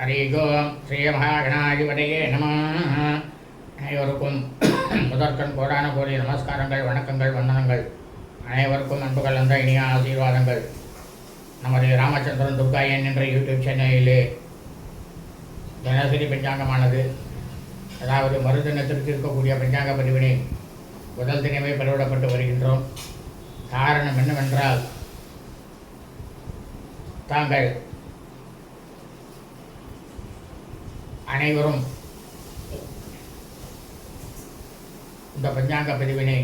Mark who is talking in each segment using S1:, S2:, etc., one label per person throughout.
S1: ஹரி ஸ்ரீமகாகணாதிபதியே நம அனைவருக்கும் முதற்கண் கோடான கோடி நமஸ்காரங்கள் வணக்கங்கள் வந்தனங்கள் அனைவருக்கும் அன்பு கலந்த இனிய ஆசீர்வாதங்கள். நமது ராமச்சந்திரன் துர்காயன் என்ற யூடியூப் சேனலிலே தினசரி பஞ்சாங்கமானது. அதாவது மறுதினத்திற்கு இருக்கக்கூடிய பஞ்சாங்க பதிவினை முதல் தினமே பதிவிடப்பட்டு வருகின்றோம். காரணம் என்னவென்றால் தாங்கள் அனைவரும் இந்த பஞ்சாங்க பதிவினை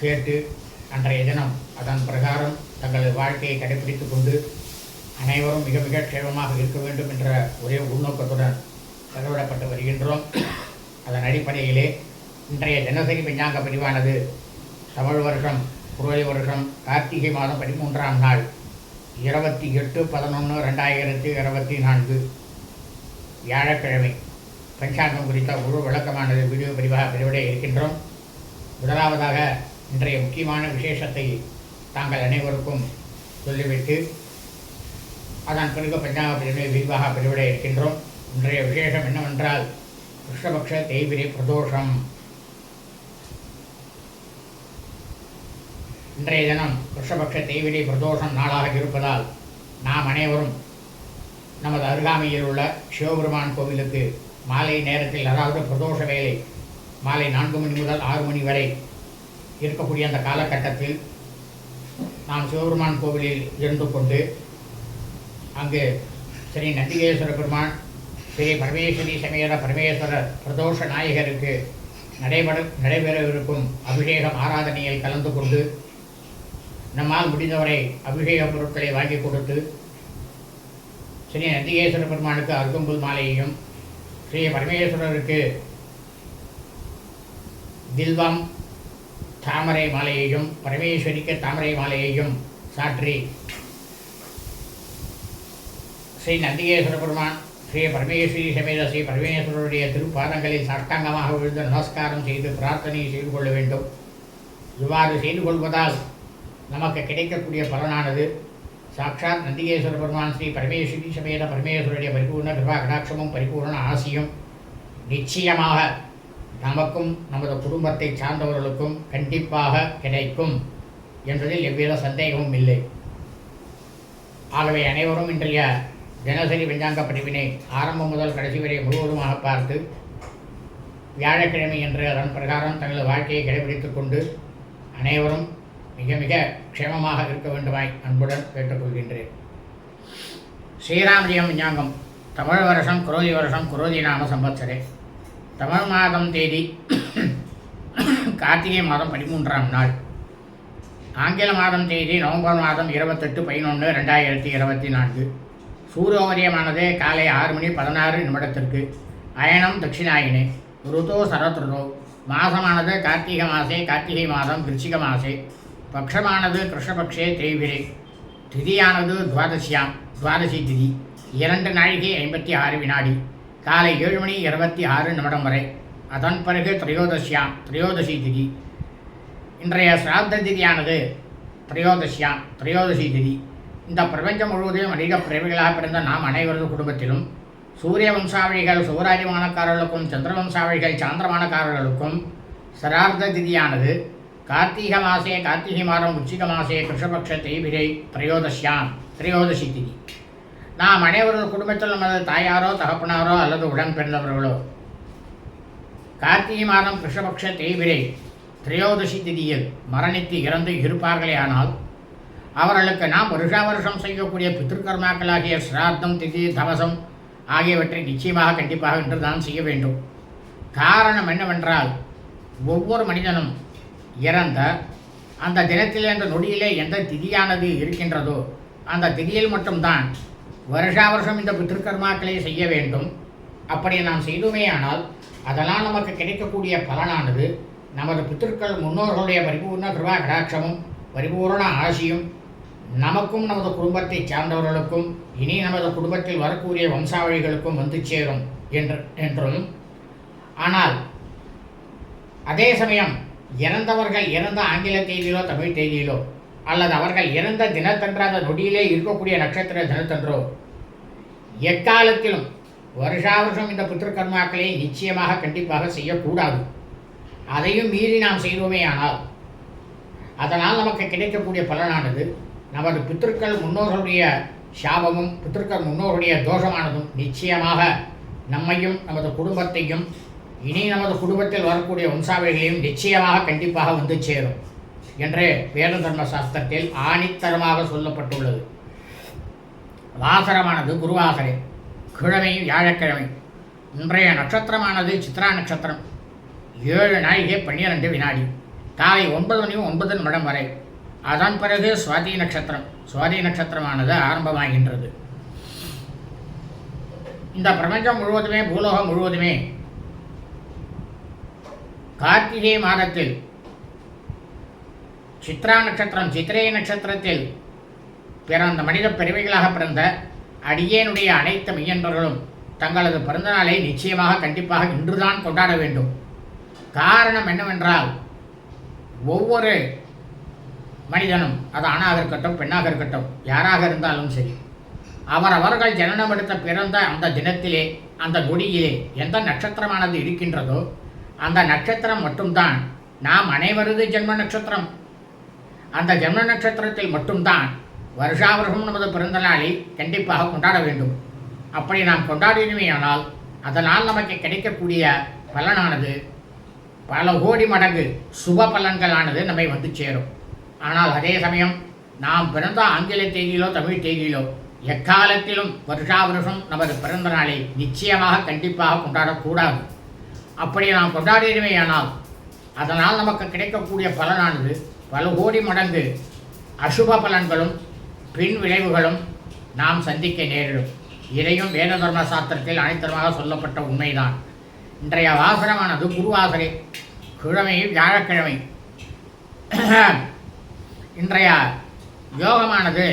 S1: கேட்டு அன்றைய தினம் அதன் பிரகாரம் தங்களது வாழ்க்கையை கடைபிடித்துக் கொண்டு அனைவரும் மிக மிக க்ஷேமமாக இருக்க வேண்டும் என்ற ஒரே உள்நோக்கத்துடன் செலவிடப்பட்டு வருகின்றோம். அதன் அடிப்படையிலே இன்றைய தினசரி பஞ்சாங்க பதிவானது தமிழ் வருஷம் குரோதி வருஷம் கார்த்திகை மாதம் பதிமூன்றாம் நாள் இருபத்தி எட்டு பதினொன்று ரெண்டாயிரத்தி இருபத்தி நான்கு. வியாழக்கிழமை. பஞ்சாங்கம் குறித்த முழு விளக்கமானது வீடியோ பதிவாக பதிவிட இருக்கின்றோம். முதலாவதாக இன்றைய முக்கியமான விசேஷத்தை தாங்கள் அனைவருக்கும் சொல்லிவிட்டு அதன் பிறகு பஞ்சாங்க பதிவை விரிவாக பதிவிட இருக்கின்றோம். இன்றைய விசேஷம் என்னவென்றால் கிருஷ்ணபக்ஷ தெய்விரி பிரதோஷம். இன்றைய தினம் கிருஷ்ணபக்ஷ தெய்விரி பிரதோஷம் நாளாக இருப்பதால் நாம் அனைவரும் நமது அருகாமையில் உள்ள சிவபெருமான் கோவிலுக்கு மாலை நேரத்தில் அதாவது பிரதோஷ வேலை மாலை நான்கு மணி முதல் ஆறு மணி வரை இருக்கக்கூடிய அந்த காலகட்டத்தில் நாம் சிவபெருமான் கோவிலில் இருந்து கொண்டு அங்கு ஸ்ரீ நந்திகேஸ்வர பெருமான் ஸ்ரீ பரமேஸ்வரி சமேத பரமேஸ்வரர் பிரதோஷ நாயகருக்கு நடைபெற நடைபெறவிருக்கும் அபிஷேகம் ஆராதனையில் கலந்து கொண்டு நம்மால் முடிந்தவரை அபிஷேக பொருட்களை வாங்கி கொடுத்து ஸ்ரீ நந்திகேஸ்வர பெருமானுக்கு அருகம்புல் மாலையையும் ஸ்ரீ பரமேஸ்வரருக்கு தில்வம் தாமரை மாலையையும் பரமேஸ்வரிக்கு தாமரை மாலையையும் சாற்றி ஸ்ரீ நந்திகேஸ்வர பெருமான் ஸ்ரீ பரமேஸ்வரி சமேத ஸ்ரீ பரமேஸ்வரருடைய திருப்பாதங்களில் சாஷ்டாங்கமாக விழுந்து நமஸ்காரம் செய்து பிரார்த்தனை செய்து கொள்ள வேண்டும். இவ்வாறு செய்து கொள்வதால் நமக்கு கிடைக்கக்கூடிய பலனானது சாட்சாத் நந்திகேஸ்வர பெருமான் ஸ்ரீ பரமேஸ்வரி சமேத பரமேஸ்வருடைய பரிபூர்ண கிருபா கடாட்சமும் பரிபூர்ண ஆசியும் நிச்சயமாக நமக்கும் நமது குடும்பத்தை சார்ந்தவர்களுக்கும் கண்டிப்பாக கிடைக்கும் என்பதில் எவ்வித சந்தேகமும் இல்லை. ஆகவே அனைவரும் இன்றைய தினசரி பஞ்சாங்க பதிவினை ஆரம்பம் முதல் கடைசி வரை முழுவதுமாக பார்த்து வியாழக்கிழமை என்று அதன் பிரகாரம் தங்களது வாழ்க்கையை கடைபிடித்துக் கொண்டு அனைவரும் மிக மிக க்ஷேமமாக இருக்க வேண்டுமாய் அன்புடன் கேட்டுக்கொள்கின்றேன். ஸ்ரீராமஜியம் விஞ்ஞாங்கம் தமிழ் வருஷம் குரோதி வருஷம் குரோதி நாம சம்பத்சரே தமிழ் மாதம் தேதி கார்த்திகை மாதம் பதிமூன்றாம் நாள். ஆங்கில மாதம் தேதி நவம்பர் மாதம் இருபத்தெட்டு பதினொன்று ரெண்டாயிரத்தி இருபத்தி நான்கு. சூரியோதயமானது காலை ஆறு மணி பதினாறு நிமிடத்திற்கு. அயனம் தட்சிணாயினே ருதோ சரத்ருதோ. மாசமானது கார்த்திகை மாசே கார்த்திகை மாதம் விருச்சிக மாசே. பக்ஷமானது கிருஷ்ணபக்ஷே தேய்விரே திதியானது துவாதசியாம். துவாதசி திதி. இரண்டு நாழிகை ஐம்பத்தி ஆறு வினாடி. காலை ஏழு மணி இருபத்தி ஆறு நிமிடம் வரை. அதன் பிறகு திரையோதசியாம். திரையோதசி திதி. இன்றைய சிராத்த திதியானது திரையோதசியாம். திரையோதசி திதி. இந்த பிரபஞ்சம் முழுவதையும் அதிக பிறவிகளாக பிறந்த நாம் அனைவரது குடும்பத்திலும் சூரிய வம்சாவளிகள் சௌராஜமானக்காரர்களுக்கும் சந்திர வம்சாவளிகள் சாந்திரமானக்காரர்களுக்கும் சிரார்த்த திதியானது கார்த்திக மாசே கார்த்திகை மாதம் உச்சிக மாசே கிருஷ்ணபக்ஷ தேய்பிரை திரையோதசியாம் திரையோதசி திதி நாம் அனைவரது குடும்பத்தில் நமது தாயாரோ தகப்பனாரோ அல்லது உடன் பிறந்தவர்களோ கார்த்திகை மாதம் கிருஷ்ணபக்ஷ தேய்பிரை திரையோதசி திதியில் மரணித்து இறந்து இருப்பார்களே ஆனால் அவர்களுக்கு நாம் வருஷா வருஷம் செய்யக்கூடிய பித்திருக்கர்மாக்களாகிய சிரார்த்தம் திதி தவசம் ஆகியவற்றை நிச்சயமாக கண்டிப்பாக இன்று தான் செய்ய வேண்டும். காரணம் என்னவென்றால் ஒவ்வொரு மனிதனும் இறந்த அந்த தினத்தில் அந்த நொடியிலே எந்த திதியானது இருக்கின்றதோ அந்த திதியில் மட்டும்தான் வருஷா வருஷம் இந்த பித்திருக்கர்மாக்களை செய்ய வேண்டும். அப்படி நாம் செய்வோமேயானால் அதெல்லாம் நமக்கு கிடைக்கக்கூடிய பலனானது நமது பித்திருக்கள் முன்னோர்களுடைய பரிபூர்ண கிருபா கடாட்சமும் பரிபூர்ண ஆசியும் நமக்கும் நமது குடும்பத்தை சார்ந்தவர்களுக்கும் இனி நமது குடும்பத்தில் வரக்கூடிய வம்சாவழிகளுக்கும் வந்து சேரும் என்று என்றும். ஆனால் அதே சமயம் இறந்தவர்கள் இறந்த ஆங்கில தேதியிலோ தமிழ் தேதியிலோ அல்லது அவர்கள் இறந்த தினத்தன்று அந்த நொடியிலே இருக்கக்கூடிய நட்சத்திர தினத்தன்றோ. எக்காலத்திலும் வருஷா வருஷம் இந்த புத்திரகர்மாக்களை நிச்சயமாக கண்டிப்பாக செய்யக்கூடாது. அதையும் மீறி நாம் செய்தோமே ஆனால் அதனால் நமக்கு கிடைக்கக்கூடிய பலனானது நமது பித்திருக்கள் முன்னோர்களுடைய சாபமும் பித்திருக்கள் முன்னோருடைய தோஷமானதும் நிச்சயமாக நம்மையும் நமது குடும்பத்தையும் இனி நமது குடும்பத்தில் வரக்கூடிய வம்சாவளிகளையும் நிச்சயமாக கண்டிப்பாக வந்து சேரும் என்று வேத தர்ம சாஸ்திரத்தில் ஆணித்தரமாக சொல்லப்பட்டுள்ளது. வாசரமானது குருவாசரை கிழமையும் வியாழக்கிழமை இன்றைய நட்சத்திரமானது சித்ரா நட்சத்திரம் ஏழு நாழிகை பன்னிரண்டு வினாடி காலை ஒன்பது மணி ஒன்பது நிமிடம் வரை. அதன் பிறகு சுவாதி நட்சத்திரம் சுவாதி நட்சத்திரமானது ஆரம்பமாகின்றது. இந்த பிரபஞ்சம் முழுவதுமே பூலோகம் முழுவதுமே கார்த்திகை மாதத்தில் சித்ரா நட்சத்திரம் சித்திரை நட்சத்திரத்தில் பிறந்த மனித பெருமைகளாக பிறந்த அடியேனுடைய அனைத்து மெய்யன்பர்களும் தங்களது பிறந்தநாளை நிச்சயமாக கண்டிப்பாக இன்றுதான் கொண்டாட வேண்டும். காரணம் என்னவென்றால் ஒவ்வொரு மனிதனும் அது ஆணாக இருக்கட்டும் பெண்ணாக இருக்கட்டும் யாராக இருந்தாலும் சரி அவரவர்கள் ஜனனம் எடுத்த பிறந்த அந்த தினத்திலே அந்த நொடியிலே எந்த நட்சத்திரமானது இருக்கின்றதோ அந்த நட்சத்திரம் மட்டும்தான். நாம் அனைவரது ஜென்ம நட்சத்திரம். அந்த ஜென்ம நட்சத்திரத்தில் மட்டும்தான் வருஷாவருஷம் நமது பிறந்த நாளை கண்டிப்பாக கொண்டாட வேண்டும். அப்படி நாம் கொண்டாடினோமேயானால் அதனால் நமக்கு கிடைக்கக்கூடிய பலனானது பல கோடி மடங்கு சுப பலன்களானது நம்மை வந்து சேரும். ஆனால் அதே சமயம் நாம் பிறந்த ஆங்கில தேதியிலோ தமிழ் தேதியிலோ எக்காலத்திலும் வருஷாவருஷம் நமது பிறந்த நாளை நிச்சயமாக கண்டிப்பாக கொண்டாடக்கூடாது. அப்படி நாம் கொண்டாடினோமேயானால் அதனால் நமக்கு கிடைக்கக்கூடிய பலனானது பல கோடி மடங்கு அசுப பலன்களும் பின் விளைவுகளும் நாம் சந்திக்க நேரிடும். இதையும் வேத தர்ம சாஸ்திரத்தில் அனைத்தமாக சொல்லப்பட்ட உண்மைதான். இன்றைய வாசனமானது குருவாசனை கிழமை வியாழக்கிழமை. இன்றைய யோகமானது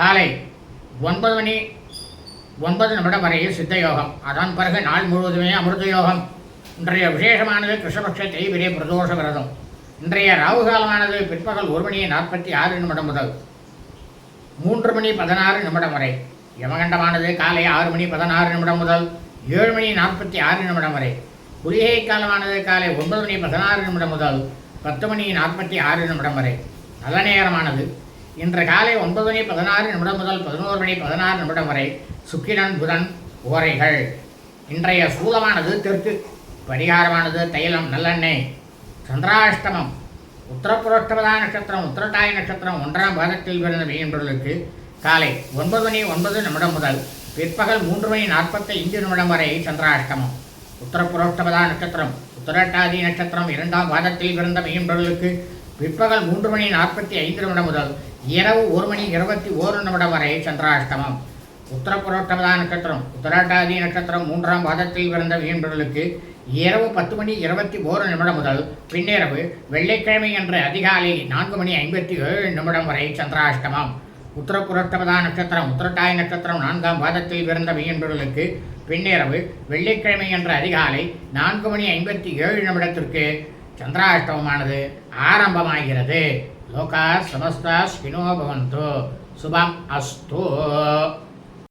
S1: காலை ஒன்பது மணி ஒன்பது நிமிடம் வரையில் சித்த யோகம் அதன் பிறகு நாள் முழுவதுமே அமிர்த யோகம் இன்றைய விசேஷமானது கிருஷ்ணபக்ஷ தேய்பிரே பிரதோஷ விரதம். இன்றைய ராகு காலமானது பிற்பகல் ஒரு மணி நாற்பத்தி ஆறு நிமிடம் முதல் மூன்று மணி பதினாறு நிமிடம் வரை. யமகண்டமானது காலை ஆறு மணி பதினாறு நிமிடம் முதல் ஏழு மணி நாற்பத்தி ஆறு நிமிடம் வரை. குளிகை காலமானது காலை ஒன்பது மணி பதினாறு நிமிடம் முதல் பத்து மணி நாற்பத்தி ஆறு நிமிடம் வரை. நல்ல நேரமானது. இன்று காலை ஒன்பது மணி பதினாறு நிமிடம் முதல் பதினோரு மணி பதினாறு நிமிடம் வரை சுக்கிரன் புதன் ஓரைகள். இன்றைய சூலமானது தெற்கு பரிகாரமானது தைலம் நல்லெண்ணெய். சந்திராஷ்டமம். உத்தரப்புரோஷ்டபதா நட்சத்திரம் உத்தரட்டாய நட்சத்திரம் ஒன்றாம் பாதத்தில் பிறந்த மீன்பொருளுக்கு காலை ஒன்பது மணி ஒன்பது நிமிடம் முதல் பிற்பகல் மூன்று மணி நாற்பத்தி ஐந்து நிமிடம் வரை சந்திராஷ்டமம். உத்தரப்புரோஷ்டபதா நட்சத்திரம் உத்தரட்டாதி நட்சத்திரம் இரண்டாம் பாதத்தில் பிறந்த மீன்பொருளுக்கு பிற்பகல் மூன்று மணி நாற்பத்தி ஐந்து நிமிடம் முதல் இரவு ஒரு மணி இருபத்தி ஓரு நிமிடம் வரை சந்திராஷ்டமம். உத்தரப்புரோட்டமதா நட்சத்திரம். உத்தராட்டாதி நட்சத்திரம் மூன்றாம் பாதத்தில் பிறந்த மீன்பொருளுக்கு இரவு பத்து மணி இருபத்தி ஓரு நிமிடம் முதல் பின்னிரவு வெள்ளிக்கிழமை அன்று அதிகாலை நான்கு மணி ஐம்பத்தி ஏழு நிமிடம் வரை சந்திராஷ்டமம். உத்தரப்புரோட்டமதா நட்சத்திரம். உத்தரட்டாய நட்சத்திரம் நான்காம் பாதத்தில் பிறந்த மீன்பொருளுக்கு பின்னிரவு வெள்ளிக்கிழமை அன்று அதிகாலை நான்கு மணி ஐம்பத்தி ஏழு நிமிடத்திற்கு சந்திராஷ்டமமானது. ஆரம்பமாகிறது. லோகா சமஸ்தா ஸ்வினோ பவந்தோ. சுபம் அஸ்து.